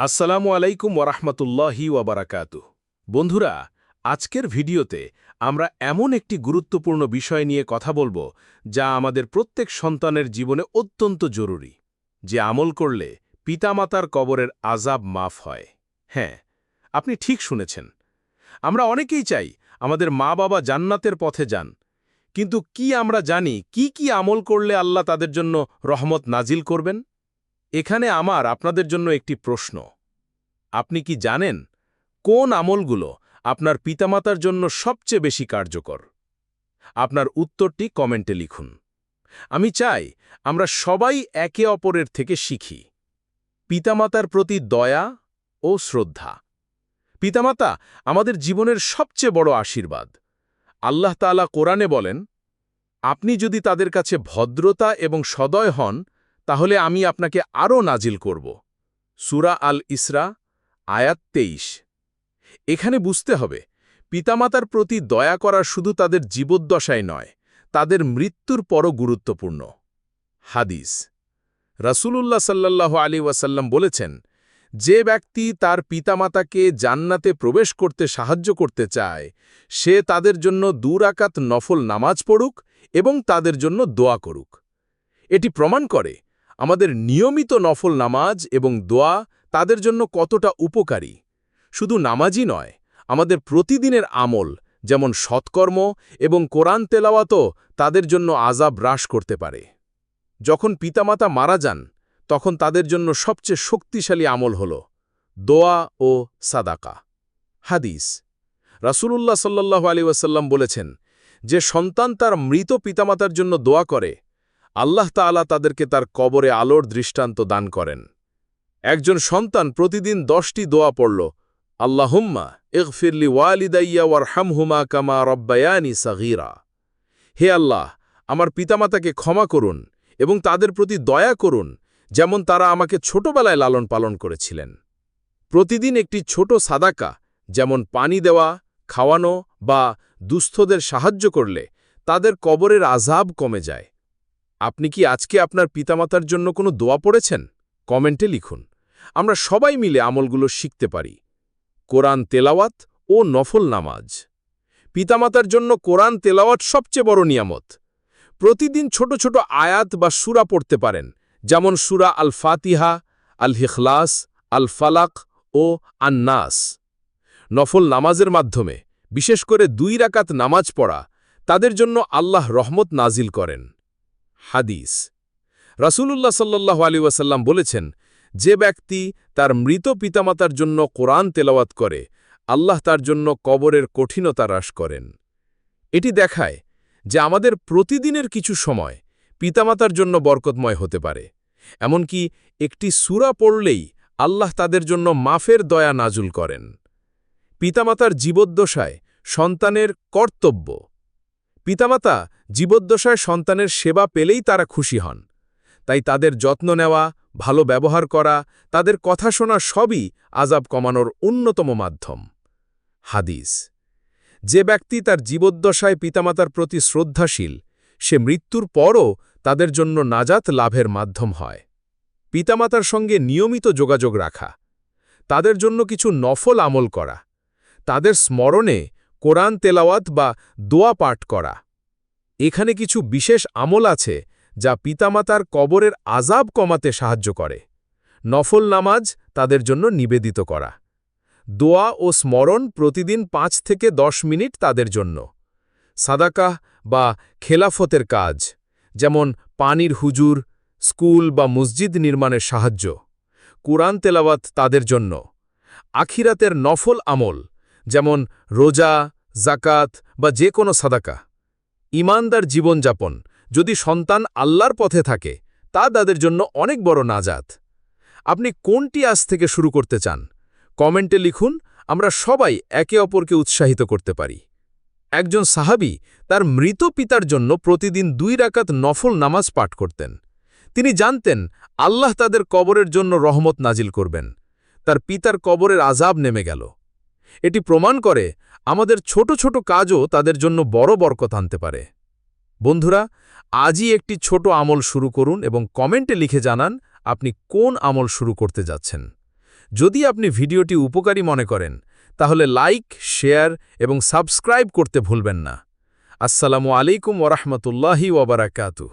আসসালামু আলাইকুম ওরহমতুল্লাহি ওয়াবারাকাতু বন্ধুরা, আজকের ভিডিওতে আমরা এমন একটি গুরুত্বপূর্ণ বিষয় নিয়ে কথা বলব যা আমাদের প্রত্যেক সন্তানের জীবনে অত্যন্ত জরুরি, যে আমল করলে পিতামাতার কবরের আজাব মাফ হয়। হ্যাঁ আপনি ঠিক শুনেছেন। আমরা অনেকেই চাই আমাদের মা বাবা জান্নাতের পথে যান, কিন্তু কি আমরা জানি কি কি আমল করলে আল্লাহ তাদের জন্য রহমত নাজিল করবেন? এখানে আমার আপনাদের জন্য একটি প্রশ্ন। আপনি কি জানেন কোন আমলগুলো আপনার পিতামাতার জন্য সবচেয়ে বেশি কার্যকর? আপনার উত্তরটি কমেন্টে লিখুন। আমি চাই আমরা সবাই একে অপরের থেকে শিখি। পিতামাতার প্রতি দয়া ও শ্রদ্ধা। পিতামাতা আমাদের জীবনের সবচেয়ে বড় আশীর্বাদ। আল্লাহ তাআলা কোরআনে বলেন, আপনি যদি তাদের কাছে ভদ্রতা এবং সদয় হন তাহলে আমি আপনাকে আরও নাজিল করব। সুরা আল ইসরা আয়াত তেইশ। এখানে বুঝতে হবে, পিতামাতার প্রতি দয়া করা শুধু তাদের জীবদ্দশায় নয়, তাদের মৃত্যুর পরও গুরুত্বপূর্ণ। হাদিস। রাসূলুল্লাহ সাল্লাল্লাহু আলী ওয়াসাল্লাম বলেছেন, যে ব্যক্তি তার পিতামাতাকে জান্নাতে প্রবেশ করতে সাহায্য করতে চায়, সে তাদের জন্য দুরাকাত নফল নামাজ পড়ুক এবং তাদের জন্য দোয়া করুক। এটি প্রমাণ করে আমাদের নিয়মিত নফল নামাজ এবং দোয়া তাদের জন্য কতটা উপকারী? শুধু নামাজই নয়, আমাদের প্রতিদিনের আমল, যেমন সৎকর্ম এবং কোরআন তেলাওয়াতও তাদের জন্য আজাব হ্রাস করতে পারে। যখন পিতামাতা মারা যান, তখন তাদের জন্য সবচেয়ে শক্তিশালী আমল হল দোয়া ও সাদাকা। হাদিস, রাসূলুল্লাহ সাল্লাহ আলী ওয়াসাল্লাম বলেছেন, যে সন্তান তার মৃত পিতামাতার জন্য দোয়া করে আল্লাহ তাআলা তাদেরকে তার কবরে আলোর দৃষ্টান্ত দান করেন। একজন সন্তান প্রতিদিন দশটি দোয়া পড়ল, আল্লাহুম্মা ইগফিরলি ওয়ালিদাইয়া ওয়ার হামহুমা কামা রব্বায়ানি সাগীরা। হে আল্লাহ, আমার পিতামাতাকে ক্ষমা করুন এবং তাদের প্রতি দয়া করুন, যেমন তারা আমাকে ছোটবেলায় লালন পালন করেছিলেন। প্রতিদিন একটি ছোট সাদাকা, যেমন পানি দেওয়া, খাওয়ানো বা দুস্থদের সাহায্য করলে তাদের কবরের আজাব কমে যায়। আপনি কি আজকে আপনার পিতামাতার জন্য কোনো দোয়া পড়েছেন? কমেন্টে লিখুন। আমরা সবাই মিলে আমলগুলো শিখতে পারি। কোরআন তেলাওয়াত ও নফল নামাজ। পিতামাতার জন্য কোরআন তেলাওয়াত সবচেয়ে বড় নিয়ামত। প্রতিদিন ছোট ছোট আয়াত বা সুরা পড়তে পারেন, যেমন সুরা আল ফাতিহা আল হিখলাস আল ফালাক ও আন্নাস। নফল নামাজের মাধ্যমে, বিশেষ করে দুই রাকাত নামাজ পড়া, তাদের জন্য আল্লাহ রহমত নাজিল করেন। হাদিস। রাসূলুল্লাহ সাল্লাহ আলী ওয়াসাল্লাম বলেছেন, যে ব্যক্তি তার মৃত পিতামাতার জন্য কোরআন তেলাওয়াত করে, আল্লাহ তার জন্য কবরের কঠিনতা হ্রাস করেন। এটি দেখায় যে আমাদের প্রতিদিনের কিছু সময় পিতামাতার জন্য বরকতময় হতে পারে। এমনকি একটি সুরা পড়লেই আল্লাহ তাদের জন্য মাফের দয়া নাজুল করেন। পিতামাতার জীবদ্দশায় সন্তানের কর্তব্য পিতামাতা জীবদ্দশায় সন্তানের সেবা পেলেই তারা খুশি হন। তাই তাদের যত্ন নেওয়া, ভালো ব্যবহার করা, তাদের কথা শোনা সবই আজাব কমানোর অন্যতম মাধ্যম। হাদিস। যে ব্যক্তি তার জীবদ্দশায় পিতামাতার প্রতি শ্রদ্ধাশীল, সে মৃত্যুর পরও তাদের জন্য নাজাত লাভের মাধ্যম হয়। পিতামাতার সঙ্গে নিয়মিত যোগাযোগ রাখা। তাদের জন্য কিছু নফল আমল করা। তাদের স্মরণে কোরআন তেলাওয়াত বা দোয়া পাঠ করা। এখানে কিছু বিশেষ আমল আছে যা পিতামাতার কবরের আজাব কমাতে সাহায্য করে। নফল নামাজ তাদের জন্য নিবেদিত করা। দোয়া ও স্মরণ প্রতিদিন পাঁচ থেকে দশ মিনিট তাদের জন্য। সাদাকাহ বা খেলাফতের কাজ, যেমন পানির হুজুর, স্কুল বা মসজিদ নির্মাণের সাহায্য। কুরআন তেলাওয়াত তাদের জন্য। আখিরাতের নফল আমল, যেমন রোজা জাকাত বা যে কোনো সাদাকা। ইমানদার জীবনযাপন, যদি সন্তান আল্লাহর পথে থাকে, তা তাদের জন্য অনেক বড় নাজাত। আপনি কোনটি আজ থেকে শুরু করতে চান? কমেন্টে লিখুন, আমরা সবাই একে অপরকে উৎসাহিত করতে পারি। একজন সাহাবি তার মৃত পিতার জন্য প্রতিদিন দুই রাকাত নফল নামাজ পাঠ করতেন। তিনি জানতেন, আল্লাহ তাদের কবরের জন্য রহমত নাজিল করবেন। তার পিতার কবরের আজাব নেমে গেল। এটি প্রমাণ করে আমাদের ছোট ছোট কাজও তাদের জন্য বড় বরকত আনতে পারে। বন্ধুরা, আজই একটি ছোট আমল শুরু করুন এবং কমেন্টে লিখে জানান আপনি কোন আমল শুরু করতে যাচ্ছেন। যদি আপনি ভিডিওটি উপকারী মনে করেন, তাহলে লাইক, শেয়ার এবং সাবস্ক্রাইব করতে ভুলবেন না। আসসালামু আলাইকুম ওরহমতুল্লাহি ওবরাকাতু